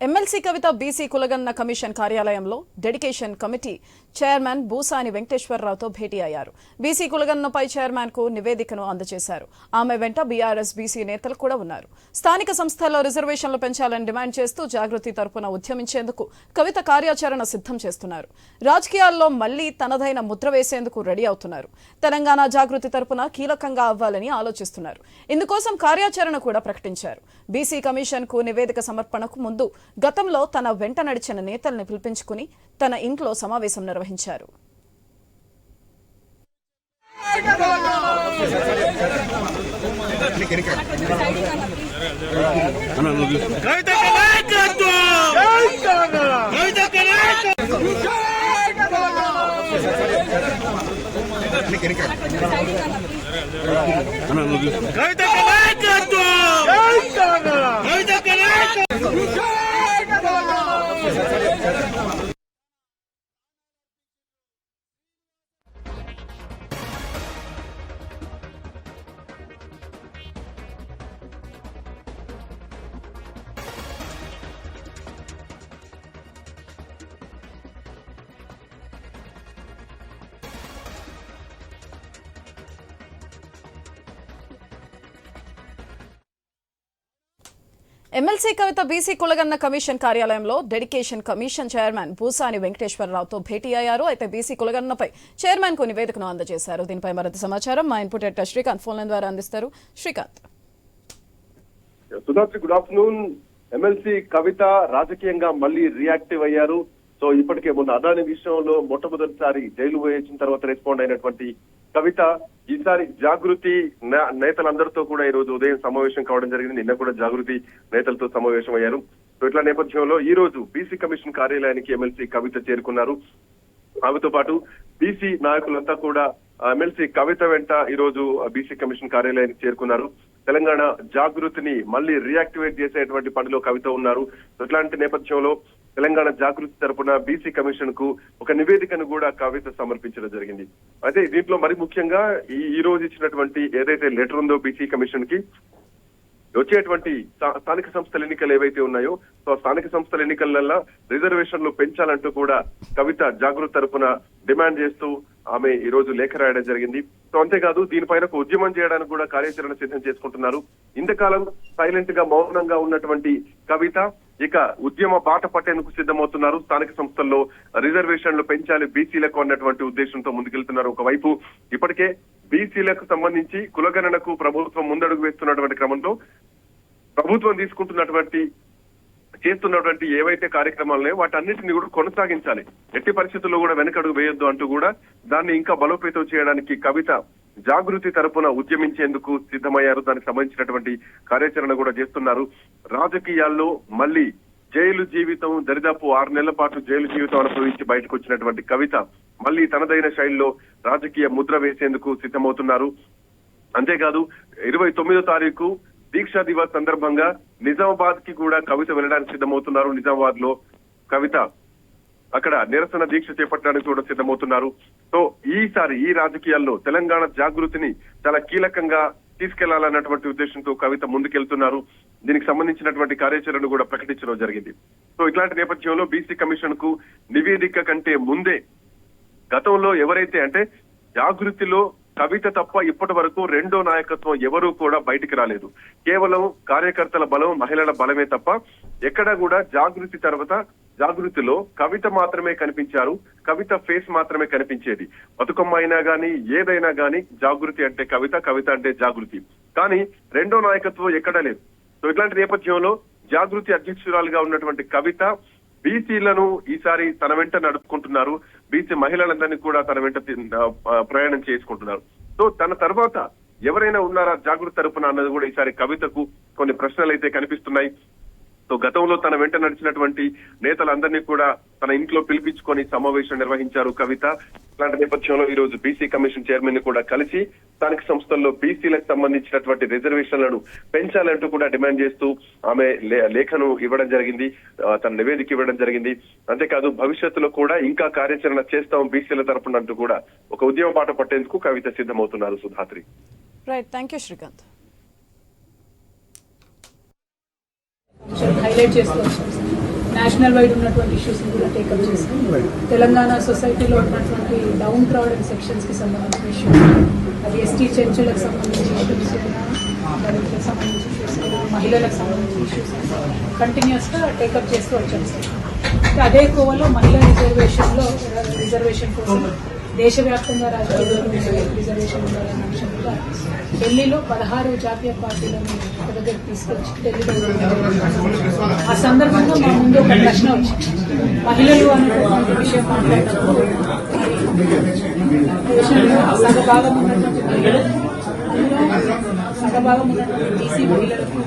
MLC Kavitha BC కులగన్న commission కార్యాలయంలో dedication committee chairman Bhusani వెంకటేశ్వరరావుతో భేటీ అయ్యారు. బీసీ కులగన్నపై చైర్మన్కు నివేదికను అందజేశారు. ఆమె వెంట బీఆర్ఎస్ బీసీ నేతలు కూడా ఉన్నారు. స్థానిక సంస్థల్లో రిజర్వేషన్లు పెంచాలని డిమాండ్ చేస్తూ జాగృతి తరపున ఉద్యమించేందుకు కవిత కార్యాచరణ సిద్ధం చేస్తున్నారు. రాజకీయాల్లో మళ్ళీ తనదైన ముద్ర వేసేందుకు రెడీ అవుతున్నారు. తెలంగాణ జాగృతి తరపున కీలకంగా అవ్వాలని ఆలోచిస్తున్నారు. ఇందుకోసం కార్యాచరణ కూడా ప్రకటించారు. బీసీ కమిషన్కు నివేదిక సమర్పణకు ముందు గతంలో తన వెంట నడిచిన నేతల్ని పిలిపించుకుని తన ఇంట్లో సమావేశం నిర్వహించారు రైతు Gracias. ఎమ్మెల్సీ కవిత బీసీ కులగన్న కమిషన్ కార్యాలయంలో డెడికేషన్ కమిషన్ చైర్మన్ భూసాని వెంకటేశ్వరరావుతో భేటీ అయ్యారు. అయితే బీసీ కులగన్నపై చైర్మన్కు నివేదికను అందజేశారు. దీనిపై మరింత సమాచారం మా input editor Srikanth phone line ద్వారా అందిస్తారు. Srikanth. Good afternoon MLC Kavitha రాజకీయంగా మళ్ళీ రియాక్టివ్ అయ్యారు. సో ఇప్పటికే మొన్న అదాని విషయంలో మొట్టమొదటిసారి జైలు వేయించిన తర్వాత రెస్పాండ్ అయినటువంటి కవిత ఈసారి జాగృతి నేతలందరితో కూడా ఈ రోజు ఉదయం సమావేశం కావడం జరిగింది. నిన్న కూడా జాగృతి నేతలతో సమావేశం అయ్యారు. సో ఇట్లా నేపథ్యంలో ఈ రోజు బీసీ కమిషన్ కార్యాలయానికి ఎమ్మెల్సీ కవిత చేరుకున్నారు. ఆమెతో పాటు బీసీ నాయకులంతా కూడా ఎమ్మెల్సీ కవిత వెంట ఈ రోజు బీసీ కమిషన్ కార్యాలయానికి చేరుకున్నారు. తెలంగాణ జాగృతిని మళ్ళీ రియాక్టివేట్ చేసేటువంటి పనిలో కవిత ఉన్నారు. ఇట్లాంటి నేపథ్యంలో తెలంగాణ జాగృతి తరపున బీసీ కమిషన్కు ఒక నివేదికను కూడా కవిత సమర్పించడం జరిగింది. అయితే దీంట్లో మరి ముఖ్యంగా ఈ ఈ రోజు ఇచ్చినటువంటి ఏదైతే లెటర్ ఉందో బీసీ కమిషన్కి వచ్చేటువంటి స్థానిక సంస్థల ఎన్నికలు ఏవైతే ఉన్నాయో సో స్థానిక సంస్థల ఎన్నికలలో రిజర్వేషన్లు పెంచాలంటూ కూడా కవిత జాగృతి తరపున డిమాండ్ చేస్తూ ఆమె ఈ రోజు లేఖ రాయడం జరిగింది. సో అంతేకాదు దీనిపైన ఒక ఉద్యమం చేయడానికి కూడా కార్యాచరణ సిద్ధం చేసుకుంటున్నారు. ఇంతకాలం సైలెంట్గా మౌనంగా ఉన్నటువంటి కవిత ఇక ఉద్యమ బాట పట్టేందుకు సిద్ధమవుతున్నారు. స్థానిక సంస్థల్లో రిజర్వేషన్లు పెంచాలి బీసీలకు అన్నటువంటి ఉద్దేశంతో ముందుకెళ్తున్నారు ఒకవైపు. ఇప్పటికే బీసీలకు సంబంధించి కులగణనకు ప్రభుత్వం ముందడుగు వేస్తున్నటువంటి క్రమంలో ప్రభుత్వం తీసుకుంటున్నటువంటి చేస్తున్నటువంటి ఏవైతే కార్యక్రమాలు వాటన్నిటిని కూడా కొనసాగించాలి. ఎట్టి పరిస్థితుల్లో కూడా వెనకడుగు వేయొద్దు అంటూ కూడా దాన్ని ఇంకా బలోపేతం చేయడానికి కవిత జాగృతి తరపున ఉద్యమించేందుకు సిద్ధమయ్యారు. దానికి సంబంధించినటువంటి కార్యాచరణ కూడా చేస్తున్నారు. రాజకీయాల్లో మళ్ళీ జైలు జీవితం దరిదాపు ఆరు నెలల పాటు జైలు జీవితం అనుభవించి బయటకు వచ్చినటువంటి కవిత మళ్ళీ తనదైన శైలిలో రాజకీయ ముద్ర వేసేందుకు సిద్ధమవుతున్నారు. అంతేకాదు ఇరవై తొమ్మిదో తారీఖు దీక్షా దివస్ సందర్భంగా నిజామాబాద్కి కూడా కవిత వెళ్ళడానికి సిద్ధమవుతున్నారు. నిజామాబాద్లో కవిత అక్కడ నిరసన దీక్ష చేపట్టడానికి కూడా సిద్ధమవుతున్నారు. సో ఈసారి ఈ రాజకీయాల్లో తెలంగాణ జాగృతిని చాలా కీలకంగా తీసుకెళ్ళాలన్నటువంటి ఉద్దేశంతో కవిత ముందుకెళ్తున్నారు. దీనికి సంబంధించినటువంటి కార్యాచరణ కూడా ప్రకటించడం జరిగింది. సో ఇట్లాంటి నేపథ్యంలో బీసీ కమిషన్కు నివేదిక కంటే ముందే గతంలో ఎవరైతే అంటే జాగృతిలో కవిత తప్ప ఇప్పటి వరకు రెండో నాయకత్వం ఎవరూ కూడా బయటికి రాలేదు. కేవలం కార్యకర్తల బలం మహిళల బలమే తప్ప ఎక్కడా కూడా జాగృతి తర్వాత జాగృతిలో కవిత మాత్రమే కనిపించారు. కవిత ఫేస్ మాత్రమే కనిపించేది. బతుకమ్మ అయినా గానీ ఏదైనా గానీ జాగృతి అంటే కవిత కవిత అంటే జాగృతి. కానీ రెండో నాయకత్వం ఎక్కడా లేదు. సో ఇట్లాంటి నేపథ్యంలో జాగృతి అధ్యక్షురాలుగా ఉన్నటువంటి కవిత బీసీలను ఈసారి తన వెంట నడుపుకుంటున్నారు. బీసీ మహిళలందరినీ కూడా తన వెంట ప్రయాణం చేసుకుంటున్నారు. సో తన తర్వాత ఎవరైనా ఉన్నారా జాగృతి తరపున అన్నది కూడా ఈసారి కవితకు కొన్ని ప్రశ్నలు అయితే కనిపిస్తున్నాయి. సో గతంలో తన వెంట నడిచినటువంటి నేతలందరినీ కూడా తన ఇంట్లో పిలిపించుకొని సమావేశం నిర్వహించారు కవిత. ఇలాంటి నేపథ్యంలో ఈ రోజు బీసీ కమిషన్ చైర్మన్ని కూడా కలిసి స్థానిక సంస్థల్లో బీసీలకు సంబంధించినటువంటి రిజర్వేషన్లను పెంచాలంటూ కూడా డిమాండ్ చేస్తూ ఆమె లేఖను ఇవ్వడం జరిగింది. తన నివేదిక ఇవ్వడం జరిగింది. అంతేకాదు భవిష్యత్తులో కూడా ఇంకా కార్యాచరణ చేస్తాం బీసీల తరపున అంటూ కూడా ఒక ఉద్యమ బాట పట్టేందుకు కవిత సిద్ధమవుతున్నారు Sudhatri. Right thank you Srikanth highlight చేస్తూ వచ్చాం నేషనల్ వైడ్ ఉన్నటువంటి ఇష్యూస్ కూడా టేకప్ చేసి తెలంగాణ సొసైటీలో ఉన్నటువంటి డౌన్ క్రౌడెడ్ సెక్షన్స్కి సంబంధించిన ఇష్యూస్ అది ఎస్టీ చెంచులకు సంబంధించిన ఇష్యూస్ దళితులకు సంబంధించిన ఇష్యూస్ మహిళలకు సంబంధించిన ఇష్యూస్ కంటిన్యూస్గా టేకప్ చేస్తూ వచ్చాం. సార్ అదే కోవలో మహిళా రిజర్వేషన్లో రిజర్వేషన్ కోసం దేశవ్యాప్తంగా రాజకీయ రిజర్వేషన్ ఉండాలన్న అంశం ఢిల్లీలో పదహారు జాతీయ పార్టీలను ఒక దగ్గర తీసుకొచ్చి ఢిల్లీలో ఆ సందర్భంగా మా ముందు ఒక ప్రశ్న వచ్చింది. మహిళలు అనేటువంటి విషయం మాట్లాడినప్పుడు సగభాగం ఉన్నటువంటి మహిళలు అందులో సగభాగం ఉన్నటువంటి బీసీ మహిళలకు